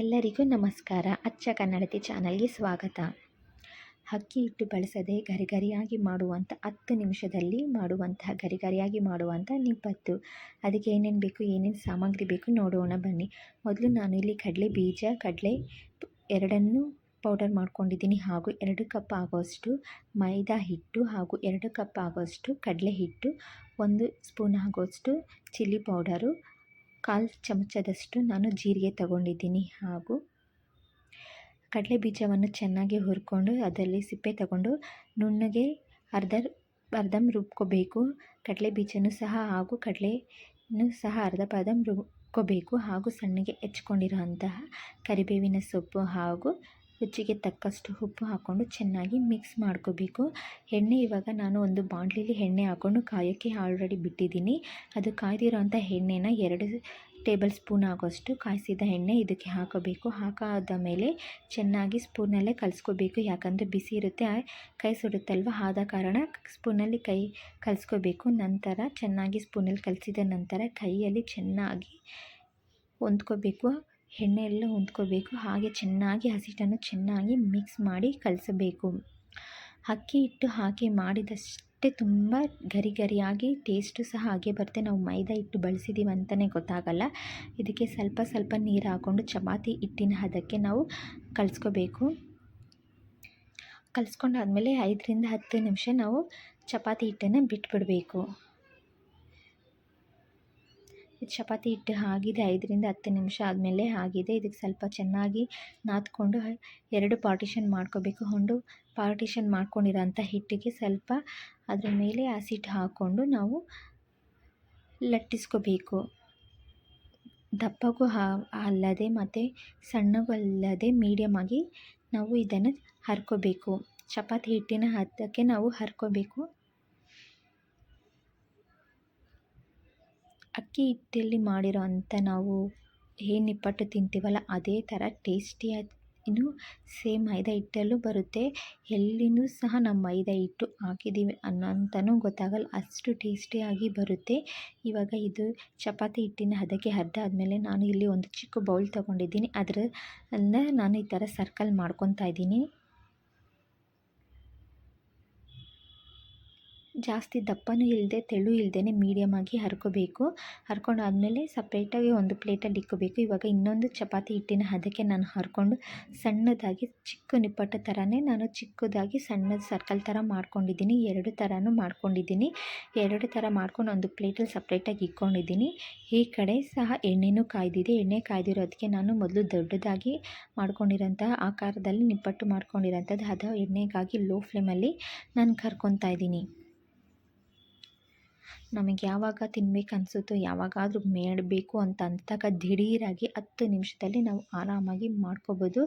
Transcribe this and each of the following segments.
ಎಲ್ಲರಿಗೂ ನಮಸ್ಕಾರ. ಅಚ್ಚ ಕನ್ನಡತಿ ಚಾನಲ್ಗೆ ಸ್ವಾಗತ. ಅಕ್ಕಿ ಹಿಟ್ಟು ಬಳಸದೆ ಗರಿಗರಿಯಾಗಿ ಮಾಡುವಂಥ ಹತ್ತು ನಿಮಿಷದಲ್ಲಿ ಮಾಡುವಂತಹ ಗರಿಗರಿಯಾಗಿ ಮಾಡುವಂಥ ನಿಪ್ಪತ್ತು ಅದಕ್ಕೆ ಏನೇನು ಬೇಕು, ಏನೇನು ಸಾಮಗ್ರಿ ಬೇಕು ನೋಡೋಣ ಬನ್ನಿ. ಮೊದಲು ನಾನು ಇಲ್ಲಿ ಕಡಲೆ ಬೀಜ, ಕಡಲೆ ಎರಡನ್ನೂ ಪೌಡರ್ ಮಾಡ್ಕೊಂಡಿದ್ದೀನಿ. ಹಾಗೂ ಎರಡು ಕಪ್ ಆಗೋಷ್ಟು ಮೈದಾ ಹಿಟ್ಟು ಹಾಗೂ ಎರಡು ಕಪ್ ಆಗೋಷ್ಟು ಕಡಲೆ ಹಿಟ್ಟು, ಒಂದು ಸ್ಪೂನ್ ಆಗೋಷ್ಟು ಚಿಲ್ಲಿ ಪೌಡರು ಕಾಲು ಚಮಚದಷ್ಟು ನಾನು ಜೀರಿಗೆ ತಗೊಂಡಿದ್ದೀನಿ ಹಾಗೂ ಕಡಲೆ ಬೀಜವನ್ನು ಚೆನ್ನಾಗಿ ಹುರ್ಕೊಂಡು ಅದರಲ್ಲಿ ಸಿಪ್ಪೆ ತಗೊಂಡು ನುಣ್ಣಗೆ ಅರ್ಧ ಅರ್ಧಂ ರುಬ್ಕೋಬೇಕು. ಕಡಲೆ ಬೀಜನೂ ಸಹ ಹಾಗೂ ಕಡಲೆನೂ ಸಹ ಅರ್ಧ ಪರ್ಧಂ ರುಬ್ಕೋಬೇಕು ಹಾಗೂ ಸಣ್ಣಗೆ ಹೆಚ್ಕೊಂಡಿರೋ ಅಂತಹ ಕರಿಬೇವಿನ ಸೊಪ್ಪು ಹಾಗೂ ರುಚಿಗೆ ತಕ್ಕಷ್ಟು ಉಪ್ಪು ಹಾಕ್ಕೊಂಡು ಚೆನ್ನಾಗಿ ಮಿಕ್ಸ್ ಮಾಡ್ಕೋಬೇಕು. ಎಣ್ಣೆ ಇವಾಗ ನಾನು ಒಂದು ಬಾಣಲಿಲಿ ಎಣ್ಣೆ ಹಾಕ್ಕೊಂಡು ಕಾಯೋಕ್ಕೆ ಆಲ್ರೆಡಿ ಬಿಟ್ಟಿದ್ದೀನಿ. ಅದು ಕಾಯ್ದಿರೋ ಅಂಥ ಎಣ್ಣೆನ ಎರಡು ಟೇಬಲ್ ಸ್ಪೂನ್ ಆಗೋಷ್ಟು ಕಾಯಿಸಿದ ಎಣ್ಣೆ ಇದಕ್ಕೆ ಹಾಕೋಬೇಕು. ಹಾಕಾದ ಮೇಲೆ ಚೆನ್ನಾಗಿ ಸ್ಪೂನಲ್ಲೇ ಕಲಿಸ್ಕೋಬೇಕು. ಯಾಕಂದರೆ ಬಿಸಿ ಇರುತ್ತೆ ಕೈ ಸುಡುತ್ತಲ್ವ? ಆದ ಕಾರಣ ಸ್ಪೂನಲ್ಲಿ ಕೈ ಕಲಿಸ್ಕೋಬೇಕು. ನಂತರ ಚೆನ್ನಾಗಿ ಸ್ಪೂನಲ್ಲಿ ಕಲಿಸಿದ ನಂತರ ಕೈಯಲ್ಲಿ ಚೆನ್ನಾಗಿ ಹೊಂದ್ಕೋಬೇಕು. ಎಣ್ಣೆ ಎಲ್ಲ ಹೊಂದ್ಕೋಬೇಕು ಹಾಗೆ ಚೆನ್ನಾಗಿ ಹಸಿಟ್ಟನ್ನು ಚೆನ್ನಾಗಿ ಮಿಕ್ಸ್ ಮಾಡಿ ಕಲಸಬೇಕು. ಅಕ್ಕಿ ಹಿಟ್ಟು ಹಾಕಿ ಮಾಡಿದಷ್ಟೇ ತುಂಬ ಗರಿ ಗರಿಯಾಗಿ ಟೇಸ್ಟು ಸಹ ಹಾಗೆ ಬರುತ್ತೆ. ನಾವು ಮೈದಾ ಹಿಟ್ಟು ಬಳಸಿದ್ದೀವಿ ಅಂತಲೇ ಗೊತ್ತಾಗಲ್ಲ. ಇದಕ್ಕೆ ಸ್ವಲ್ಪ ಸ್ವಲ್ಪ ನೀರು ಹಾಕ್ಕೊಂಡು ಚಪಾತಿ ಹಿಟ್ಟಿನ ಹದಕ್ಕೆ ನಾವು ಕಲಿಸ್ಕೋಬೇಕು. ಕಲಿಸ್ಕೊಂಡಾದ್ಮೇಲೆ ಐದರಿಂದ ಹತ್ತು ನಿಮಿಷ ನಾವು ಚಪಾತಿ ಹಿಟ್ಟನ್ನು ಬಿಟ್ಬಿಡಬೇಕು. ಚಪಾತಿ ಹಿಟ್ಟು ಆಗಿದೆ ಐದರಿಂದ ಹತ್ತು ನಿಮಿಷ ಆದಮೇಲೆ ಆಗಿದೆ ಇದಕ್ಕೆ ಸ್ವಲ್ಪ ಚೆನ್ನಾಗಿ ನಾದ್ಕೊಂಡು ಎರಡು ಪಾರ್ಟಿಷನ್ ಮಾಡ್ಕೋಬೇಕು. ಹೊಂಡು ಪಾರ್ಟಿಷನ್ ಮಾಡ್ಕೊಂಡಿರೋಂಥ ಹಿಟ್ಟಿಗೆ ಸ್ವಲ್ಪ ಅದರ ಮೇಲೆ ಆಸಿಡ್ ಹಾಕ್ಕೊಂಡು ನಾವು ಲಟ್ಟಿಸ್ಕೋಬೇಕು. ದಪ್ಪಗೂ ಅಲ್ಲದೆ ಮತ್ತು ಸಣ್ಣಗೂ ಅಲ್ಲದೆ ಮೀಡಿಯಮ್ ನಾವು ಇದನ್ನು ಹರ್ಕೋಬೇಕು. ಚಪಾತಿ ಹಿಟ್ಟಿನ ಹದಕ್ಕೆ ನಾವು ಹರ್ಕೋಬೇಕು. ಅಕ್ಕಿ ಹಿಟ್ಟಲ್ಲಿ ಮಾಡಿರೋ ಅಂಥ ನಾವು ಏನು ನಿಪ್ಪಟ್ಟು ತಿಂತೀವಲ್ಲ, ಅದೇ ಥರ ಟೇಸ್ಟಿಯಾಗಿ ಇನ್ನು ಸೇಮ್ ಮೈದಾ ಹಿಟ್ಟಲ್ಲೂ ಬರುತ್ತೆ. ಎಲ್ಲಿಯೂ ಸಹ ನಾವು ಮೈದಾ ಹಿಟ್ಟು ಹಾಕಿದ್ದೀವಿ ಅನ್ನೋ ಗೊತ್ತಾಗಲ್ಲ, ಅಷ್ಟು ಟೇಸ್ಟಿಯಾಗಿ ಬರುತ್ತೆ. ಇವಾಗ ಇದು ಚಪಾತಿ ಹಿಟ್ಟಿನ ಹದಕ್ಕೆ ಅರ್ಧ ಆದಮೇಲೆ ನಾನು ಇಲ್ಲಿ ಒಂದು ಚಿಕ್ಕ ಬೌಲ್ ತೊಗೊಂಡಿದ್ದೀನಿ. ಅದರ ನಾನು ಈ ಥರ ಸರ್ಕಲ್ ಮಾಡ್ಕೊತಾ ಇದ್ದೀನಿ. ಜಾಸ್ತಿ ದಪ್ಪನೂ ಇಲ್ಲದೆ ತೆಳು ಇಲ್ಲದೇ ಮೀಡಿಯಮ್ಮಾಗಿ ಹರ್ಕೋಬೇಕು. ಹರ್ಕೊಂಡಾದ್ಮೇಲೆ ಸಪ್ರೇಟಾಗಿ ಒಂದು ಪ್ಲೇಟಲ್ಲಿ ಇಕ್ಕೋಬೇಕು. ಇವಾಗ ಇನ್ನೊಂದು ಚಪಾತಿ ಹಿಟ್ಟಿನ ಹದಕ್ಕೆ ನಾನು ಹರ್ಕೊಂಡು ಸಣ್ಣದಾಗಿ ಚಿಕ್ಕ ನಿಪ್ಪಟ್ಟ ಥರನೇ ನಾನು ಚಿಕ್ಕದಾಗಿ ಸಣ್ಣದ ಸರ್ಕಲ್ ಥರ ಮಾಡ್ಕೊಂಡಿದ್ದೀನಿ. ಎರಡು ಥರನೂ ಮಾಡ್ಕೊಂಡಿದ್ದೀನಿ. ಎರಡು ಥರ ಮಾಡ್ಕೊಂಡು ಒಂದು ಪ್ಲೇಟಲ್ಲಿ ಸಪ್ರೇಟಾಗಿ ಇಕ್ಕೊಂಡಿದ್ದೀನಿ. ಈ ಕಡೆ ಸಹ ಎಣ್ಣೆನೂ ಕಾಯ್ದಿದೆ. ಎಣ್ಣೆ ಕಾಯ್ದಿರೋದಕ್ಕೆ ನಾನು ಮೊದಲು ದೊಡ್ಡದಾಗಿ ಮಾಡ್ಕೊಂಡಿರೋಂತಹ ಆಕಾರದಲ್ಲಿ ನಿಪ್ಪಟ್ಟು ಮಾಡ್ಕೊಂಡಿರೋಂಥದ್ದು. ಅದು ಎಣ್ಣೆಗಾಗಿ ಲೋ ಫ್ಲೇಮಲ್ಲಿ ನಾನು ಕರ್ಕೊತಾ ಇದ್ದೀನಿ. ನಮಗೆ ಯಾವಾಗ ತಿನ್ಬೇಕು ಅನಿಸುತ್ತೋ, ಯಾವಾಗಾದರೂ ಮಾಡಬೇಕು ಅಂತ ಅಂದಾಗ ದಿಢೀರಾಗಿ ಹತ್ತು ನಿಮಿಷದಲ್ಲಿ ನಾವು ಆರಾಮಾಗಿ ಮಾಡ್ಕೋಬೋದು.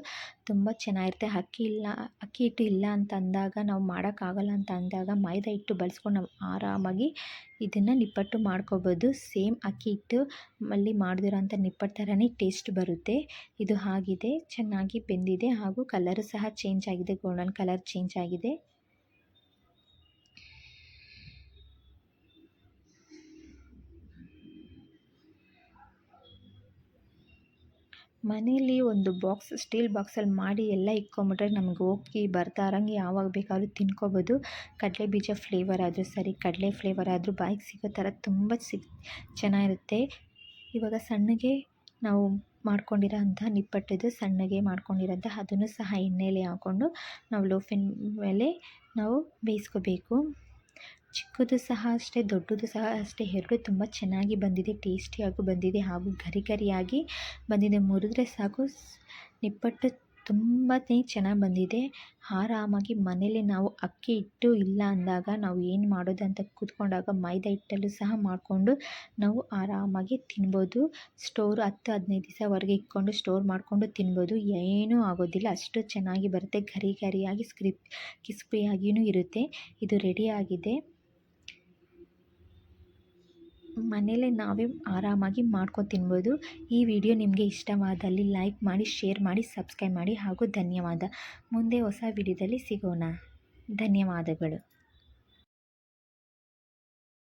ತುಂಬ ಚೆನ್ನಾಗಿರುತ್ತೆ. ಅಕ್ಕಿ ಇಲ್ಲ, ಅಕ್ಕಿ ಹಿಟ್ಟು ಇಲ್ಲ ಅಂತ ಅಂದಾಗ, ನಾವು ಮಾಡೋಕ್ಕಾಗಲ್ಲ ಅಂತ ಅಂದಾಗ ಮೈದಾ ಹಿಟ್ಟು ಬಳಸ್ಕೊಂಡು ನಾವು ಆರಾಮಾಗಿ ಇದನ್ನು ನಿಪ್ಪಟ್ಟು ಮಾಡ್ಕೋಬೋದು. ಸೇಮ್ ಅಕ್ಕಿ ಹಿಟ್ಟು ಅಲ್ಲಿ ಮಾಡಿದಿರೋಂಥ ನಿಪ್ಪಟ್ಟು ಥರನೇ ಟೇಸ್ಟ್ ಬರುತ್ತೆ. ಇದು ಆಗಿದೆ, ಚೆನ್ನಾಗಿ ಬೆಂದಿದೆ ಹಾಗೂ ಕಲರು ಸಹ ಚೇಂಜ್ ಆಗಿದೆ ಗೋಲ್ಡನ್ ಕಲರ್ ಚೇಂಜ್ ಆಗಿದೆ. ಮನೇಲಿ ಒಂದು ಬಾಕ್ಸ್, ಸ್ಟೀಲ್ ಬಾಕ್ಸಲ್ಲಿ ಮಾಡಿ ಎಲ್ಲ ಇಕ್ಕೊಂಬಿಟ್ರೆ ನಮ್ಗೆ ಹೋಗಿ ಬರ್ತಾ ಇರೋಂಗೆ ಯಾವಾಗ ಬೇಕಾದ್ರೂ ತಿನ್ಕೋಬೋದು. ಕಡಲೆ ಬೀಜ ಫ್ಲೇವರ್ ಆದರೂ ಸರಿ, ಕಡಲೆ ಫ್ಲೇವರ್ ಆದರೂ ಬಾಯಿಗೆ ಸಿಗೋ ಥರ ತುಂಬ ಸಿಗ್, ಚೆನ್ನಾಗಿರುತ್ತೆ. ಇವಾಗ ಸಣ್ಣಗೆ ನಾವು ಮಾಡ್ಕೊಂಡಿರೋ ಅಂಥ ನಿಪ್ಪಟ್ಟಿದ್ದು ಸಣ್ಣಗೆ ಮಾಡ್ಕೊಂಡಿರೋಂಥ ಅದನ್ನು ಸಹ ಎಣ್ಣೆಯಲ್ಲಿ ಹಾಕ್ಕೊಂಡು ನಾವು ಲೋಫಿನ ಮೇಲೆ ನಾವು ಬೇಯಿಸ್ಕೋಬೇಕು. ಚಿಕ್ಕದು ಸಹ ಅಷ್ಟೇ, ದೊಡ್ಡದು ಸಹ ಅಷ್ಟೇ ಎರಡು ತುಂಬ ಚೆನ್ನಾಗಿ ಬಂದಿದೆ, ಟೇಸ್ಟಿಯಾಗೂ ಬಂದಿದೆ ಹಾಗೂ ಗರಿ ಗರಿಯಾಗಿ ಬಂದಿದೆ. ಮುರಿದ್ರೆ ಸಾಕು ನಿಪ್ಪಟ್ಟು ತುಂಬಾ ಚೆನ್ನಾಗಿ ಬಂದಿದೆ. ಆರಾಮಾಗಿ ಮನೇಲಿ ನಾವು ಅಕ್ಕಿ ಹಿಟ್ಟು ಇಲ್ಲ ಅಂದಾಗ ನಾವು ಏನು ಮಾಡೋದು ಅಂತ ಕೂತ್ಕೊಂಡಾಗ ಮೈದಾ ಹಿಟ್ಟಲ್ಲೂ ಸಹ ಮಾಡಿಕೊಂಡು ನಾವು ಆರಾಮಾಗಿ ತಿನ್ಬೋದು. ಸ್ಟೋರ್ ಹತ್ತು, ಹದಿನೈದು ದಿವಸವರೆಗೆ ಇಟ್ಕೊಂಡು ಸ್ಟೋರ್ ಮಾಡಿಕೊಂಡು ತಿನ್ಬೋದು. ಏನೂ ಆಗೋದಿಲ್ಲ, ಅಷ್ಟು ಚೆನ್ನಾಗಿ ಬರುತ್ತೆ. ಗರಿ ಗರಿಯಾಗಿ ಸ್ಕ್ರಿಪ್ ಕ್ರಿಸ್ಪಿಯಾಗಿಯೂ ಇರುತ್ತೆ. ಇದು ರೆಡಿಯಾಗಿದೆ ಮನೇಲೇ ನಾವೇ ಆರಾಮಾಗಿ ಮಾಡ್ಕೊಂಡು ತಿನ್ಬೋದು. ಈ ವಿಡಿಯೋ ನಿಮಗೆ ಇಷ್ಟವಾದಲ್ಲಿ ಲೈಕ್ ಮಾಡಿ, ಶೇರ್ ಮಾಡಿ, ಸಬ್ಸ್ಕ್ರೈಬ್ ಮಾಡಿ ಹಾಗೂ ಧನ್ಯವಾದ. ಮುಂದೆ ಹೊಸ ವಿಡಿಯೋದಲ್ಲಿ ಸಿಗೋಣ. ಧನ್ಯವಾದಗಳು.